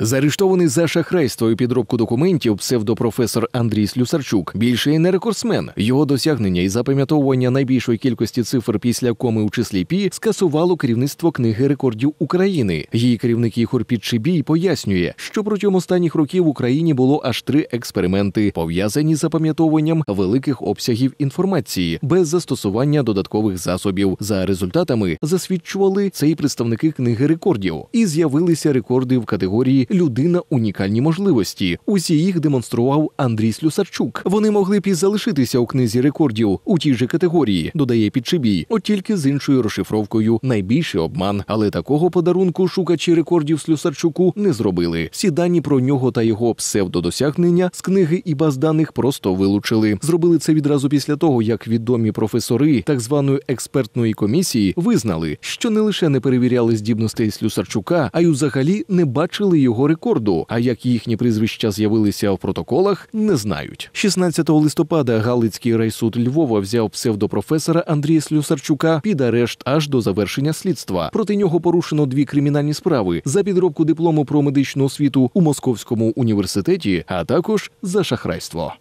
Заарештований за шахрайство і підробку документів псевдопрофесор Андрій Слюсарчук більше не рекордсмен. Його досягнення і запам'ятовування найбільшої кількості цифр після коми у числі пі скасувало керівництво книги рекордів України. Її керівник Ігор Підшибій пояснює, що протягом останніх років в Україні було аж три експерименти, пов'язані з запам'ятовуванням великих обсягів інформації без застосування додаткових засобів. За результатами засвідчували це і представники книги рекордів, і з'явилися рекорди в категорії людина унікальні можливості. Усі їх демонстрував Андрій Слюсарчук. Вони могли б і залишитися у книзі рекордів у тій же категорії, додає Підшибій, от тільки з іншою розшифровкою найбільший обман. Але такого подарунку шукачі рекордів Слюсарчуку не зробили. Всі дані про нього та його псевдодосягнення з книги і баз даних просто вилучили. Зробили це відразу після того, як відомі професори так званої експертної комісії визнали, що не лише не перевіряли здібностей Слюсарчука, а й взагалі не бачили його рекорду. А як їхні прізвища з'явилися в протоколах, не знають. 16 листопада Галицький райсуд Львова взяв псевдопрофесора Андрія Слюсарчука під арешт аж до завершення слідства. Проти нього порушено дві кримінальні справи за підробку диплому про медичну освіту у Московському університеті, а також за шахрайство.